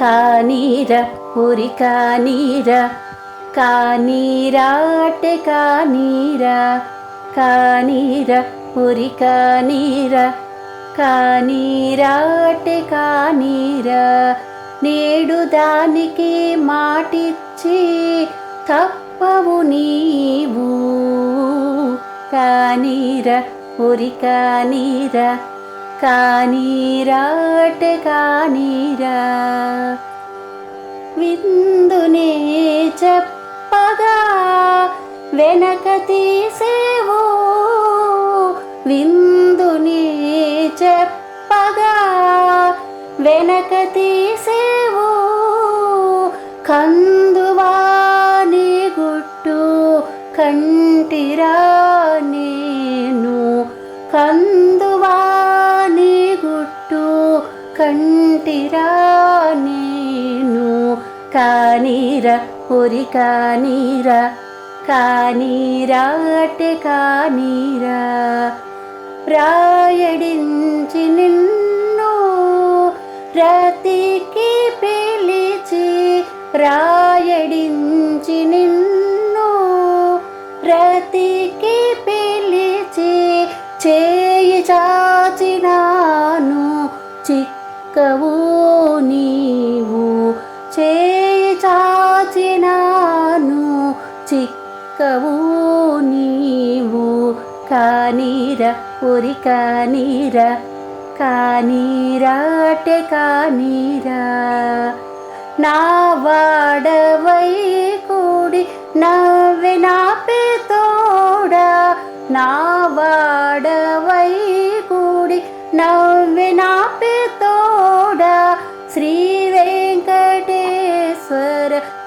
కానీర ఉరి కానీర కానీరాటె కానీర కానీర ఉరి కానీర కానీరాటె కానీర. నేడు దానికి మాటిచ్చి తప్పవు నీవు. కానీర ఉరి కానీర కానీరాటే కానీరా విందునే చెప్పగా వెనక తీసేవో. విందునే చెప్పగా వెనక తీసేవో. కందువాని గుట్టు కంటిరా నేను. కందువా కంటిరా నేను కానీర ఉరి కానీర కానీరాటే కానీరా. ప్రాయడించి నిన్ను రతికి పిలిచి ప్రాయడించి నిన్ను చిక్కవు నీవు. చేయి చాచినాను చిక్కవు నీవు. కానీర ఉరి కానీర కానీరాటె కానీరా నా వాడవై కూడి నవ్వె నా తోడా. నా వాడ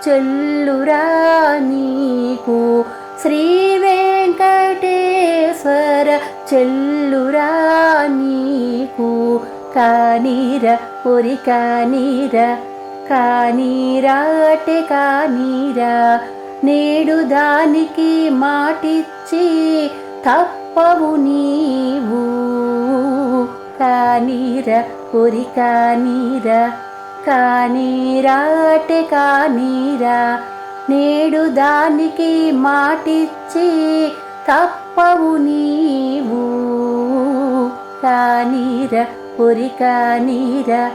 చెల్లురా నీకు. శ్రీ వెంకటేశ్వర చెల్లురా నీకు. కానీర ఒరి కానీర కానీరాటే కానీరా. నేడు దానికి మాటిచ్చి తప్పవు నీవు. కానీర ఒరి కానీరా కానీరాటే కానీరా. నేడు దానికి మాటిచ్చి తప్పవు నీవు. కానీర పొరి కానీరా.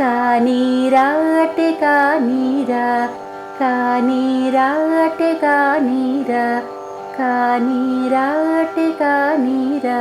కానీరాటే కానీరా. కానీరాటే కానీరా. కానీరాటే కానీరా.